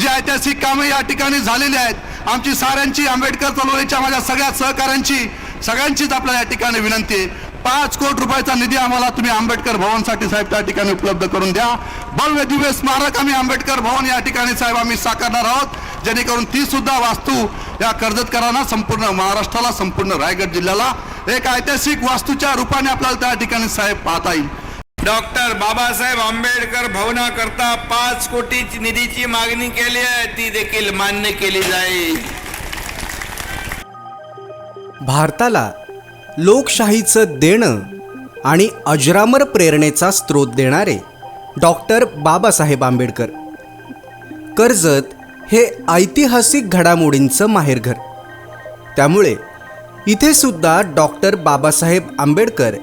जी ऐतिहासिक कामे या ठिकाणी झालेली आहेत आमची साऱ्यांची आंबेडकर चळवळीच्या माझ्या सगळ्या सहकाऱ्यांची सगळ्यांचीच आपल्याला या ठिकाणी विनंती आहे. पाच कोटी रुपयाचा निधी आम्हाला तुम्ही आंबेडकर भवनसाठी साहेब त्या ठिकाणी उपलब्ध करून द्या. भव्य दिव्य स्मारक आम्ही आंबेडकर भवन या ठिकाणी साहेब आम्ही साकारणार आहोत. जेणेकरून ती सुद्धा वास्तू या कर्जतकरांना संपूर्ण महाराष्ट्राला संपूर्ण रायगड जिल्ह्याला एक ऐतिहासिक वास्तूच्या रूपाने आपल्याला त्या ठिकाणी साहेब पाहता येईल. डॉक्टर बाबासाहेब आंबेडकर भवनाकरता पाच कोटी निधीची मागणी केली आहे ती देखील मान्य केली जाईल. भारताला लोकशाहीचं देणं आणि अजरामर प्रेरणेचा स्रोत देणारे डॉक्टर बाबासाहेब आंबेडकर. कर्जत हे ऐतिहासिक घडामोडींचं माहेरघर. त्यामुळे इथे सुद्धा डॉक्टर बाबासाहेब आंबेडकर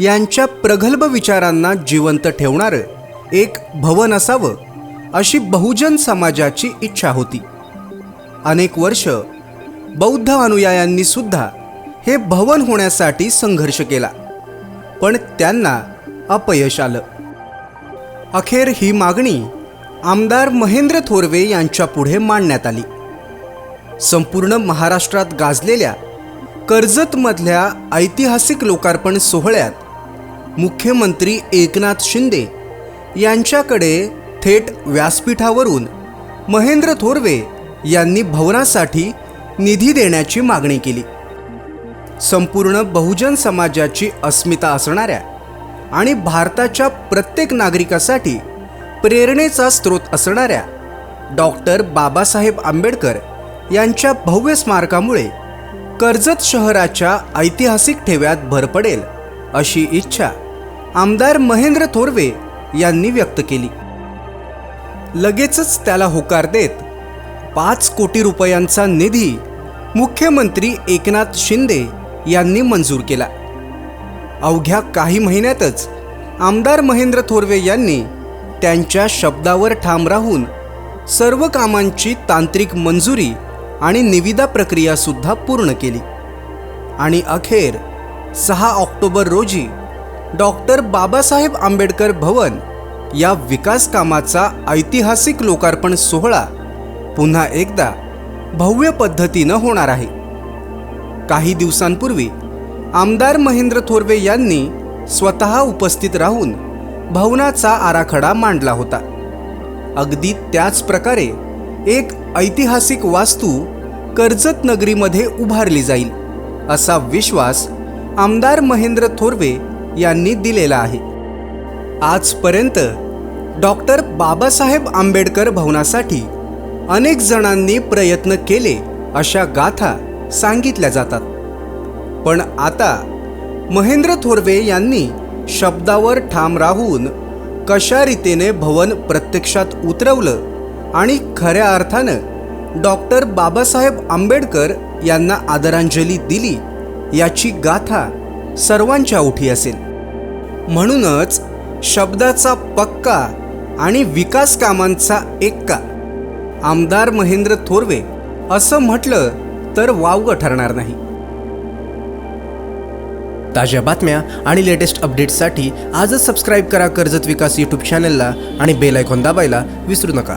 यांच्या प्रगल्भ विचारांना जिवंत ठेवणारं एक भवन असावं अशी बहुजन समाजाची इच्छा होती. अनेक वर्ष बौद्ध अनुयायांनी सुद्धा हे भवन होण्यासाठी संघर्ष केला पण त्यांना अपयश आलं. अखेर ही मागणी आमदार महेंद्र थोरवे यांच्या पुढे मांडण्यात आली. संपूर्ण महाराष्ट्रात गाजलेल्या कर्जतमधल्या ऐतिहासिक लोकार्पण सोहळ्यात मुख्यमंत्री एकनाथ शिंदे यांच्याकडे थेट व्यासपीठावरून महेंद्र थोरवे यांनी भवनासाठी निधी देण्याची मागणी केली. संपूर्ण बहुजन समाजाची अस्मिता असणाऱ्या आणि भारताच्या प्रत्येक नागरिकासाठी प्रेरणेचा स्रोत असणाऱ्या डॉक्टर बाबासाहेब आंबेडकर यांच्या भव्य स्मारकामुळे कर्जत शहराच्या ऐतिहासिक ठेव्यात भर पडेल अशी इच्छा आमदार महेंद्र थोरवे यांनी व्यक्त केली. लगेचच त्याला होकार देत पाच कोटी रुपयांचा निधी मुख्यमंत्री एकनाथ शिंदे यांनी मंजूर केला. अवघ्या काही महिन्यातच आमदार महेंद्र थोरवे यांनी त्यांच्या शब्दावर ठाम राहून सर्व कामांची तांत्रिक मंजुरी आणि निविदा प्रक्रियासुद्धा पूर्ण केली. आणि अखेर सहा ऑक्टोबर रोजी डॉक्टर बाबासाहेब आंबेडकर भवन या विकास कामाचा ऐतिहासिक लोकार्पण सोहळा पुन्हा एकदा भव्य पद्धतीनं होणार आहे. काही दिवसांपूर्वी आमदार महेंद्र थोरवे यांनी स्वतः उपस्थित राहून भवनाचा आराखडा मांडला होता. अगदी त्याच प्रकारे एक ऐतिहासिक वास्तू कर्जत नगरीमध्ये उभारली जाईल असा विश्वास आमदार महेंद्र थोरवे यांनी दिलेला आहे. आजपर्यंत डॉक्टर बाबासाहेब आंबेडकर भवनासाठी अनेक जणांनी प्रयत्न केले अशा गाथा सांगितल्या जातात. पण आता महेंद्र थोरवे यांनी शब्दावर ठाम राहून कशा रीतीने भवन प्रत्यक्षात उतरवलं आणि खऱ्या अर्थानं डॉक्टर बाबासाहेब आंबेडकर यांना आदरांजली दिली याची गाथा सर्वांच्या उठी असेल. म्हणूनच शब्दाचा पक्का आणि विकास कामांचा एक्का. आमदार महेंद्र थोरवे असं म्हटलं तर वावगं ठरणार नाही. ताज्या बातम्या आणि लेटेस्ट अपडेट्ससाठी आजच सबस्क्राईब करा कर्जत विकास यूट्यूब चॅनलला आणि बेल आयकॉन दाबायला विसरू नका.